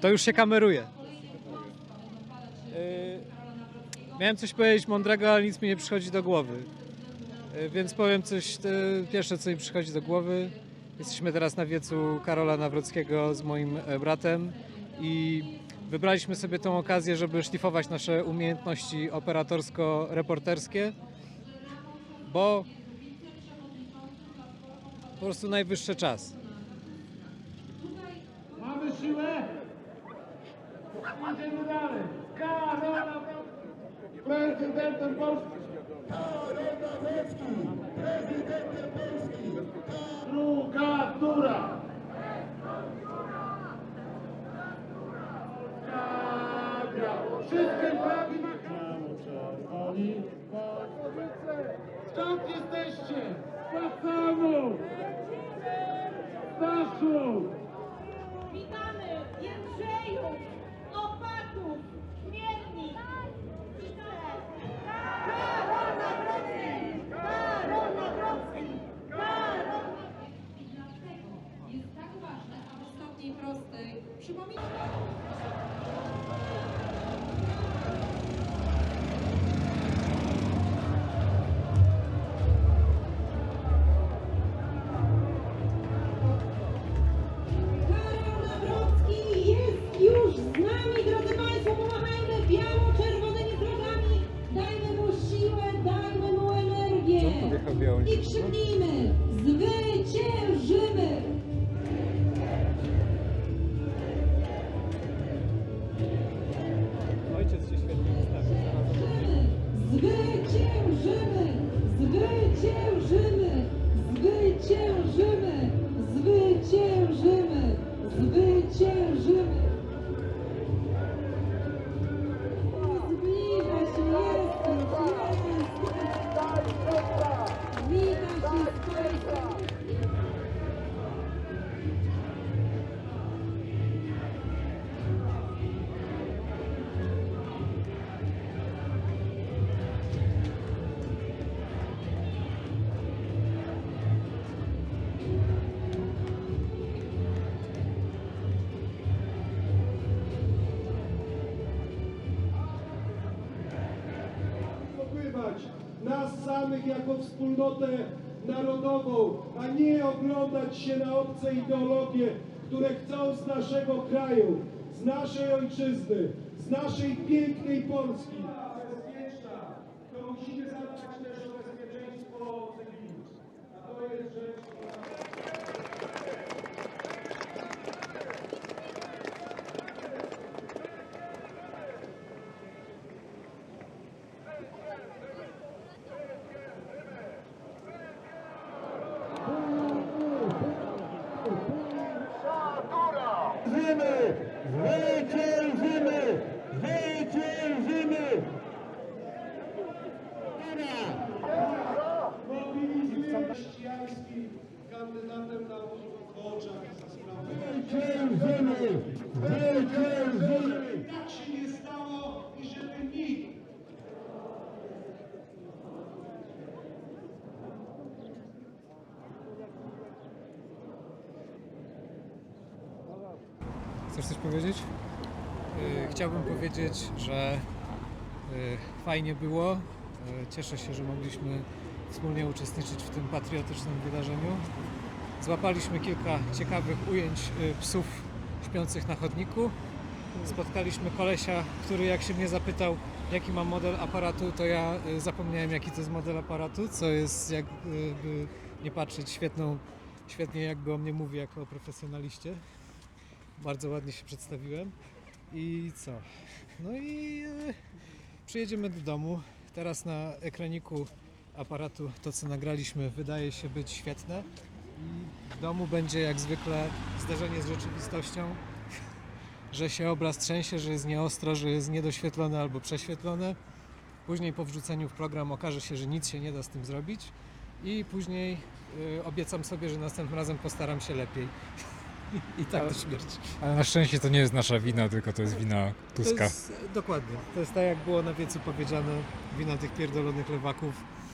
To już się kameruje. Yy, miałem coś powiedzieć mądrego, ale nic mi nie przychodzi do głowy. Yy, więc powiem coś, yy, pierwsze co mi przychodzi do głowy. Jesteśmy teraz na wiecu Karola Nawrockiego z moim bratem i wybraliśmy sobie tą okazję, żeby szlifować nasze umiejętności operatorsko-reporterskie, bo po prostu najwyższy czas. Mamy siłę? Idziemy dalej. Karola prezydentem Polski. prezydentem Polski. Druga tura. Wszystkie flagi na. Skąd jesteście? Z Pasamu. Staszu. Witamy Jędrzeju, Opatów, Chmielnik, Karol Nawrocki, Karol Nawrocki, Karol I dlatego jest tak ważne, aby w stopni prostej przypominać. I krzyknijmy, zwyciężymy! Ojciec się świetnie wystawił. Zwyciężymy! Zwyciężymy! Zwyciężymy! Nas samych jako wspólnotę narodową, a nie oglądać się na obce ideologie, które chcą z naszego kraju, z naszej ojczyzny, z naszej pięknej Polski. Zwyciężymy! Zwyciężymy! Mobilizujemy chrześcijański kandydatem na oczach za sprawę. Zwyciężymy! Zwyciężymy! Tak się nie stało i żeby nikt Chcesz coś powiedzieć? Yy, Chciałbym powiedzieć, że yy, fajnie było. Yy, Cieszę się, że mogliśmy wspólnie uczestniczyć w tym patriotycznym wydarzeniu. Złapaliśmy kilka ciekawych ujęć psów śpiących na chodniku. Spotkaliśmy kolesia, który jak się mnie zapytał, jaki mam model aparatu, to ja zapomniałem, jaki to jest model aparatu, co jest, jakby nie patrzeć, świetną, świetnie jakby o mnie mówi jako o profesjonaliście. Bardzo ładnie się przedstawiłem. I co? No i e, przyjedziemy do domu. Teraz na ekraniku aparatu to, co nagraliśmy, wydaje się być świetne. I w domu będzie jak zwykle zderzenie z rzeczywistością, że się obraz trzęsie, że jest nieostro, że jest niedoświetlone albo prześwietlone. Później po wrzuceniu w program okaże się, że nic się nie da z tym zrobić. I później e, obiecam sobie, że następnym razem postaram się lepiej. I tak do śmierci. Ale na szczęście to nie jest nasza wina, tylko to jest wina To Tuska. jest, dokładnie. To jest tak jak było na wiecu powiedziane, wina tych pierdolonych lewaków.